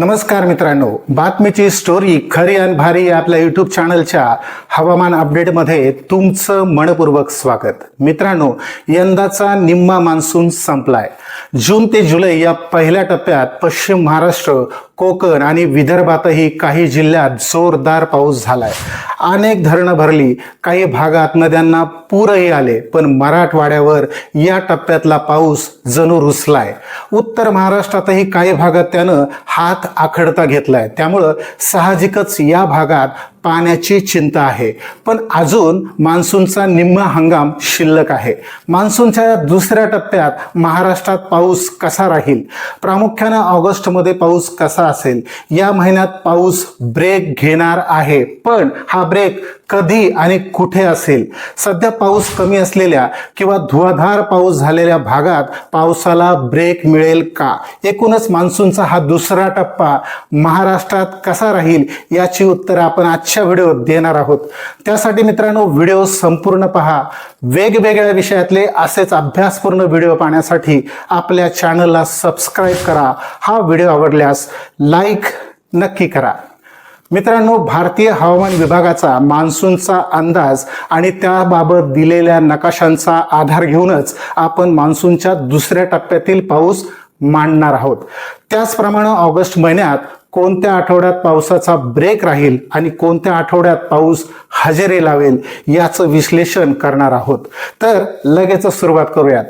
नमस्कार मित्रांनो बातमीची स्टोरी खरी आणि भारी आपल्या यूट्यूब चॅनलच्या हवामान अपडेटमध्ये तुमचं मनपूर्वक स्वागत. मित्रांनो यंदाचा निम्मा मान्सून संपलाय. जून ते जुलै या पहिल्या टप्प्यात पश्चिम महाराष्ट्र कोकण आणि विदर्भातही काही जिल्ह्यात जोरदार पाऊस झालाय. अनेक धरणं भरली काही भागात नद्यांना पूरही आले पण मराठवाड्यावर या टप्प्यातला पाऊस जणू रुसलाय. उत्तर महाराष्ट्रातही काही भागात त्यानं हात आखडता घेतलाय. त्यामुळं साहजिकच या भागात पाण्याची चिंता आहे. पण अजून मान्सूनचा निम्मा हंगाम शिल्लक आहे. मान्सूनच्या दुसऱ्या टप्प्यात महाराष्ट्रात पाऊस कसा राहील? प्रामुख्यानं ऑगस्टमध्ये पाऊस कसा असेल? या महिन्यात पाऊस ब्रेक घेणार आहे. पण हा ब्रेक कधी आणि कुठे असेल? सध्या पाऊस कमी असलेल्या किंवा धुवाधार पाऊस झालेल्या भागात पावसाला ब्रेक मिळेल का? एकूणच मान्सूनचा हा दुसरा टप्पा महाराष्ट्रात कसा राहील याची उत्तरं आपण आजच्या व्हिडिओत देणार आहोत. त्यासाठी मित्रांनो व्हिडिओ संपूर्ण पहा. वेगवेगळ्या विषयातले असेच अभ्यासपूर्ण व्हिडिओ पाहण्यासाठी आपल्या चॅनलला सबस्क्राईब करा. हा व्हिडिओ आवडल्यास लाईक नक्की करा. मित्रांनो भारतीय हवामान विभागाचा मान्सूनचा अंदाज आणि त्याबाबत दिलेल्या नकाशांचा आधार घेऊनच आपण मान्सूनच्या दुसऱ्या टप्प्यातील पाऊस मांडणार आहोत. त्याचप्रमाणे ऑगस्ट महिन्यात कोणत्या आठवड्यात पावसाचा ब्रेक राहील आणि कोणत्या आठवड्यात पाऊस हजेरी लावेल याचं विश्लेषण करणार आहोत. तर लगेच सुरुवात करूयात.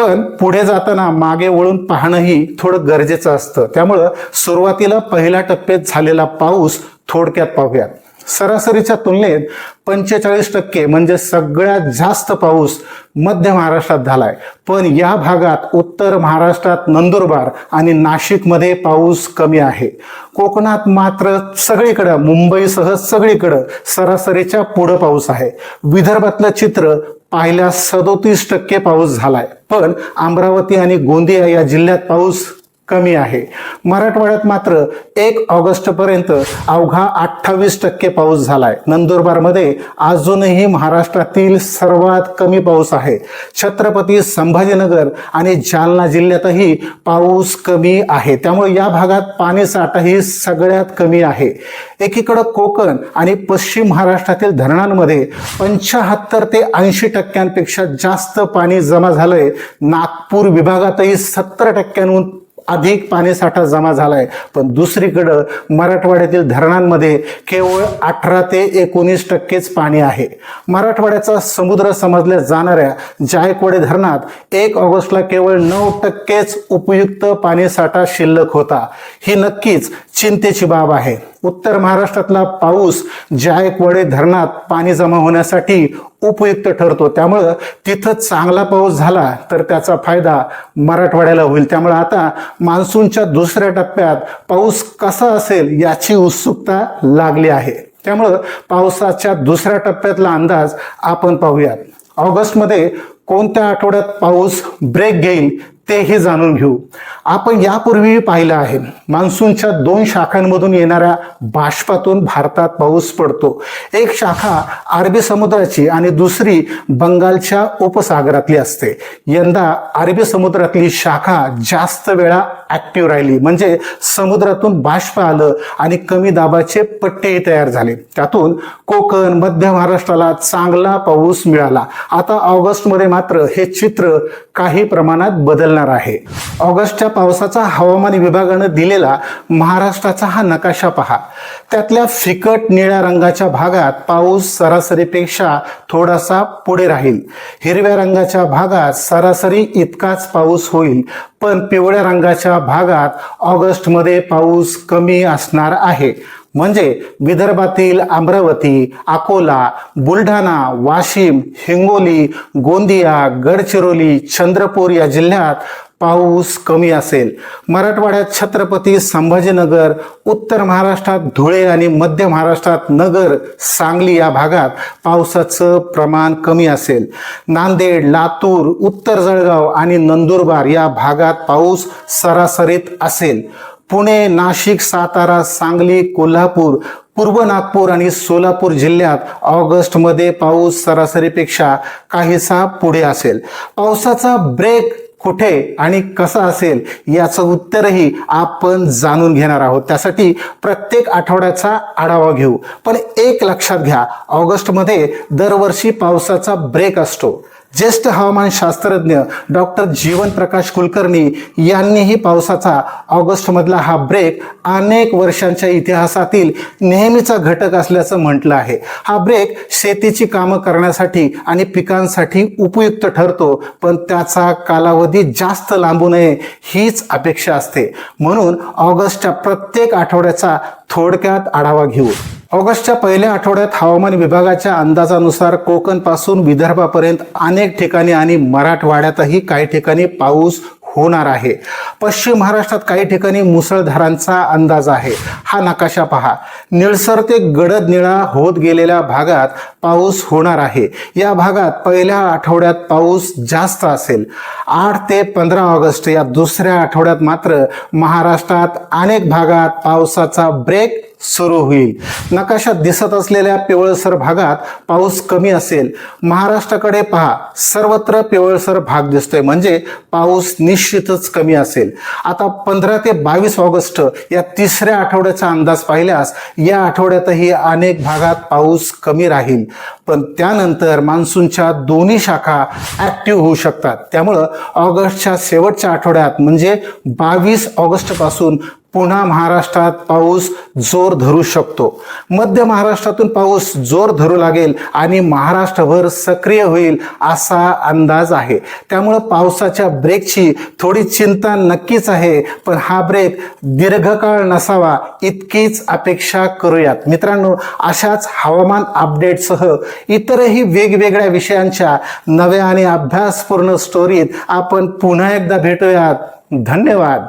पण पुढे जाताना मागे वळून पाहणंही थोडं गरजेचं असतं. त्यामुळं सुरुवातीला पहिल्या टप्प्यात झालेला पाऊस थोडक्यात पाहूयात. सरासरीच्या तुलनेत पंचेचाळीस टक्के म्हणजे सगळ्यात जास्त पाऊस मध्य महाराष्ट्रात झालाय. पण या भागात उत्तर महाराष्ट्रात नंदुरबार आणि नाशिकमध्ये पाऊस कमी आहे. कोकणात मात्र सगळीकडं मुंबईसह सगळीकडं सरासरीच्या पुढं पाऊस आहे. विदर्भातलं चित्र पाहिल्यास सदोतीस टक्के पाऊस झालाय. पण अमरावती आणि गोंदिया या जिल्ह्यात पाऊस कमी आहे. मराठवाड्यात मात्र एक ऑगस्टपर्यंत अवघा अठ्ठावीस टक्के पाऊस झालाय. नंदुरबारमध्ये अजूनही महाराष्ट्रातील सर्वात कमी पाऊस आहे. छत्रपती संभाजीनगर आणि जालना जिल्ह्यातही पाऊस कमी आहे. त्यामुळे या भागात पाणी साठाही सगळ्यात कमी आहे. एकीकडं कोकण आणि पश्चिम महाराष्ट्रातील धरणांमध्ये पंच्याहत्तर ते ऐंशी टक्क्यांपेक्षा जास्त पाणी जमा झालंय. नागपूर विभागातही सत्तर टक्क्यांहून अधिक पाणीसाठा जमा झाला आहे पण दुसरीकडं मराठवाड्यातील धरणांमध्ये केवळ अठरा ते एकोणीस टक्केच पाणी आहे. मराठवाड्याचा समुद्र समजल्या जाणाऱ्या जायकवाडी धरणात एक ऑगस्टला केवळ नऊ टक्केच उपयुक्त पाणीसाठा शिल्लक होता. ही नक्कीच चिंतेची बाब आहे. उत्तर महाराष्ट्रातला पाऊस जायकवाडे धरणात पाणी जमा होण्यासाठी उपयुक्त ठरतो त्यामुळं तिथं चांगला पाऊस झाला तर त्याचा फायदा मराठवाड्याला होईल. त्यामुळं आता मान्सूनच्या दुसऱ्या टप्प्यात पाऊस कसा असेल याची उत्सुकता लागली आहे. त्यामुळं पावसाच्या दुसऱ्या टप्प्यातला अंदाज आपण पाहूयात. ऑगस्टमध्ये कोणत्या आठवड्यात पाऊस ब्रेक घेईल तेही जाणून घेऊ. आपण यापूर्वी पाहिलं आहे मान्सूनच्या दोन शाखांमधून येणाऱ्या बाष्पातून भारतात पाऊस पडतो. एक शाखा अरबी समुद्राची आणि दुसरी बंगालच्या उपसागरातली असते. यंदा अरबी समुद्रातली शाखा जास्त वेळा ॲक्टिव्ह राहिली. म्हणजे समुद्रातून बाष्प आलं आणि कमी दाबाचे पट्टेही तयार झाले. त्यातून कोकण मध्य महाराष्ट्राला चांगला पाऊस मिळाला. आता ऑगस्टमध्ये मात्र हे चित्र काही प्रमाणात बदलणार आहे. ऑगस्टच्या पावसाचा हवामान विभागानं दिलेला महाराष्ट्राचा हा नकाशा पहा. त्यातल्या फिकट निळ्या रंगाच्या भागात पाऊस सरासरीपेक्षा थोडासा पुढे राहील. हिरव्या रंगाच्या भागात सरासरी इतकाच पाऊस होईल. पण पिवळ्या रंगाच्या भागात ऑगस्टमध्ये पाऊस कमी असणार आहे. म्हणजे विदर्भातील अमरावती अकोला बुलढाणा वाशिम हिंगोली गोंदिया गडचिरोली चंद्रपूर या जिल्ह्यात पाऊस कमी असेल. मराठवाड्यात छत्रपती संभाजीनगर उत्तर महाराष्ट्रात धुळे आणि मध्य महाराष्ट्रात नगर सांगली या भागात पावसाचं प्रमाण कमी असेल. नांदेड लातूर उत्तर जळगाव आणि नंदुरबार या भागात पाऊस सरासरीत असेल. पुणे नाशिक सातारा सांगली कोल्हापूर पूर्व नागपूर आणि सोलापूर जिल्ह्यात ऑगस्टमध्ये पाऊस सरासरीपेक्षा काहीसा पुढे असेल. पावसाचा ब्रेक कुठे आणि कसं असेल याचं उत्तरही आपण जाणून घेणार आहोत. त्यासाठी प्रत्येक आठवड्याचा आढावा घेऊ. पण एक लक्षात घ्या ऑगस्टमध्ये दरवर्षी पावसाचा ब्रेक असतो. ज्येष्ठ हवामान शास्त्रज्ञ डॉक्टर जीवन प्रकाश कुलकर्णी यांनीही पावसाचा ऑगस्टमधला हा ब्रेक अनेक वर्षांच्या इतिहासातील नेहमीचा घटक असल्याचं म्हटलं आहे. हा ब्रेक शेतीची कामं करण्यासाठी आणि पिकांसाठी उपयुक्त ठरतो पण त्याचा कालावधी जास्त लांबू नये हीच अपेक्षा असते. म्हणून ऑगस्टच्या प्रत्येक आठवड्याचा थोडक्यात आढावा घेऊ. ऑगस्टच्या पहिल्या आठवड्यात हवामान विभागाच्या अंदाजानुसार कोकणपासून विदर्भापर्यंत अनेक ठिकाणी आणि मराठवाड्यातही काही ठिकाणी पाऊस होणार आहे. पश्चिम महाराष्ट्रात काही ठिकाणी मुसळधारांचा अंदाज आहे. हा नकाशा पहा. निळसर ते गडद निळा होत गेलेल्या भागात पाऊस होणार आहे. या भागात पहिल्या आठवड्यात पाऊस जास्त असेल. आठ ते पंधरा ऑगस्ट या दुसऱ्या आठवड्यात मात्र महाराष्ट्रात अनेक भागात पावसाचा ब्रेक सुरू होईल. नकाशात दिसत असलेल्या पिवळसर भागात पाऊस कमी असेल. महाराष्ट्राकडे पहा सर्वत्र पिवळसर भाग दिसतोय. म्हणजे पाऊस निश्चितच कमी असेल. आता पंधरा ते बावीस ऑगस्ट या तिसऱ्या आठवड्याचा अंदाज पाहिल्यास या आठवड्यातही अनेक भागात पाऊस कमी राहील. पण त्यानंतर मान्सूनच्या दोन्ही शाखा ऍक्टिव्ह होऊ शकतात. त्यामुळं ऑगस्टच्या शेवटच्या आठवड्यात म्हणजे बावीस ऑगस्टपासून पुन्हा महाराष्ट्रात पाऊस जोर धरू शकतो. मध्य महाराष्ट्रातून पाऊस जोर धरू लागेल आणि महाराष्ट्रभर सक्रिय होईल असा अंदाज आहे. त्यामुळं पावसाच्या ब्रेकची थोडी चिंता नक्कीच आहे पण हा ब्रेक दीर्घकाळ नसावा इतकीच अपेक्षा करूयात. मित्रांनो अशाच हवामान अपडेटसह इतरही वेगवेगळ्या विषयांच्या नव्या आणि अभ्यासपूर्ण स्टोरीत आपण पुन्हा एकदा भेटूयात. धन्यवाद.